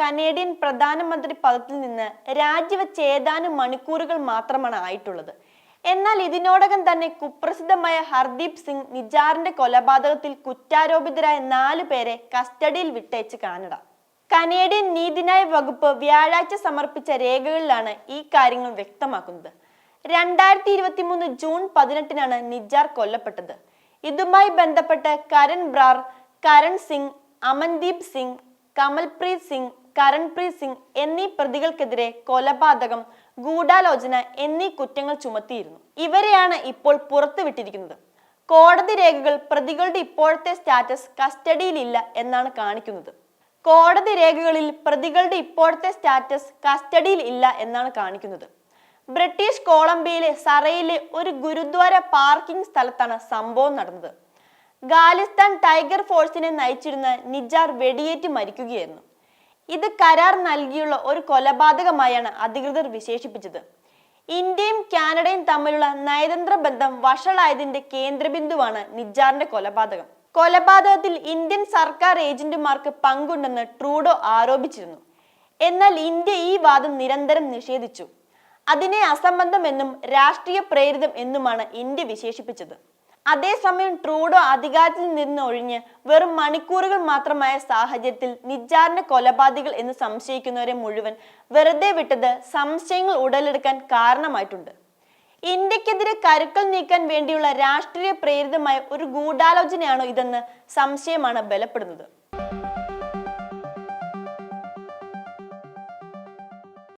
Canadian പ്രധാനമന്ത്രി പദത്തിൽ നിന്ന് രാജിവെച്ച ഏതാനും മണിക്കൂറുകൾ മാത്രമാണ് ആയിട്ടുള്ളത്. എന്നാൽ ഇതിനോടകം തന്നെ കുപ്രസിദ്ധമായ ഹർദീപ് സിംഗ് നിജാറിന്റെ കൊലപാതകത്തിൽ കുറ്റാരോപിതരായ നാലു പേരെ കസ്റ്റഡിയിൽ വിട്ടയച്ച് കാനഡ. കനേഡിയൻ നീതിന്യായ വകുപ്പ് വ്യാഴാഴ്ച സമർപ്പിച്ച രേഖകളിലാണ് ഈ കാര്യങ്ങൾ വ്യക്തമാക്കുന്നത്. രണ്ടായിരത്തി ഇരുപത്തി മൂന്ന് ജൂൺ പതിനെട്ടിനാണ് നിജാർ കൊല്ലപ്പെട്ടത്. ഇതുമായി ബന്ധപ്പെട്ട് കരൺ ബ്രാർ കരൺ സിംഗ് അമൻദീപ് സിംഗ് കമൽപ്രീത് സിംഗ് കരൺപ്രീത് സിംഗ് എന്നീ പ്രതികൾക്കെതിരെ കൊലപാതകം ഗൂഢാലോചന എന്നീ കുറ്റങ്ങൾ ചുമത്തിയിരുന്നു. ഇവരെയാണ് ഇപ്പോൾ പുറത്തുവിട്ടിരിക്കുന്നത്. കോടതി രേഖകൾ പ്രതികളുടെ ഇപ്പോഴത്തെ സ്റ്റാറ്റസ് കസ്റ്റഡിയിലില്ല എന്നാണ് കാണിക്കുന്നത്. കോടതി രേഖകളിൽ പ്രതികളുടെ ഇപ്പോഴത്തെ സ്റ്റാറ്റസ് കസ്റ്റഡിയിൽ ഇല്ല എന്നാണ് കാണിക്കുന്നത്. ബ്രിട്ടീഷ് കൊളംബിയയിലെ സറയിലെ ഒരു ഗുരുദ്വാര പാർക്കിംഗ് സ്ഥലത്താണ് സംഭവം നടന്നത്. ഖാലിസ്ഥാൻ ടൈഗർ ഫോഴ്സിനെ നയിച്ചിരുന്ന നിജാർ വെടിയേറ്റ് മരിക്കുകയായിരുന്നു. ഇത് കരാർ നൽകിയുള്ള ഒരു കൊലപാതകമായാണ് അധികൃതർ വിശേഷിപ്പിച്ചത്. ഇന്ത്യയും കാനഡയും തമ്മിലുള്ള നയതന്ത്ര ബന്ധം വഷളായതിന്റെ കേന്ദ്രബിന്ദുവാണ് നിജാറിന്റെ കൊലപാതകം. കൊലപാതകത്തിൽ ഇന്ത്യൻ സർക്കാർ ഏജന്റുമാർക്ക് പങ്കുണ്ടെന്ന് ട്രൂഡോ ആരോപിച്ചിരുന്നു. എന്നാൽ ഇന്ത്യ ഈ വാദം നിരന്തരം നിഷേധിച്ചു. അതിനെ അസംബന്ധമെന്നും രാഷ്ട്രീയ പ്രേരിതം എന്നുമാണ് ഇന്ത്യ വിശേഷിപ്പിച്ചത്. അതേസമയം ട്രൂഡോ അധികാരത്തിൽ നിന്ന് ഒഴിഞ്ഞ് വെറും മണിക്കൂറുകൾ മാത്രമായ സാഹചര്യത്തിൽ നിജാറിന്റെ കൊലപാതകൾ എന്ന് സംശയിക്കുന്നവരെ മുഴുവൻ വെറുതെ വിട്ടത് സംശയങ്ങൾ ഉടലെടുക്കാൻ കാരണമായിട്ടുണ്ട്. ഇന്ത്യക്കെതിരെ കരുക്കൾ നീക്കാൻ വേണ്ടിയുള്ള രാഷ്ട്രീയ പ്രേരിതമായ ഒരു ഗൂഢാലോചനയാണോ ഇതെന്ന് സംശയമാണ് ബലപ്പെടുന്നത്.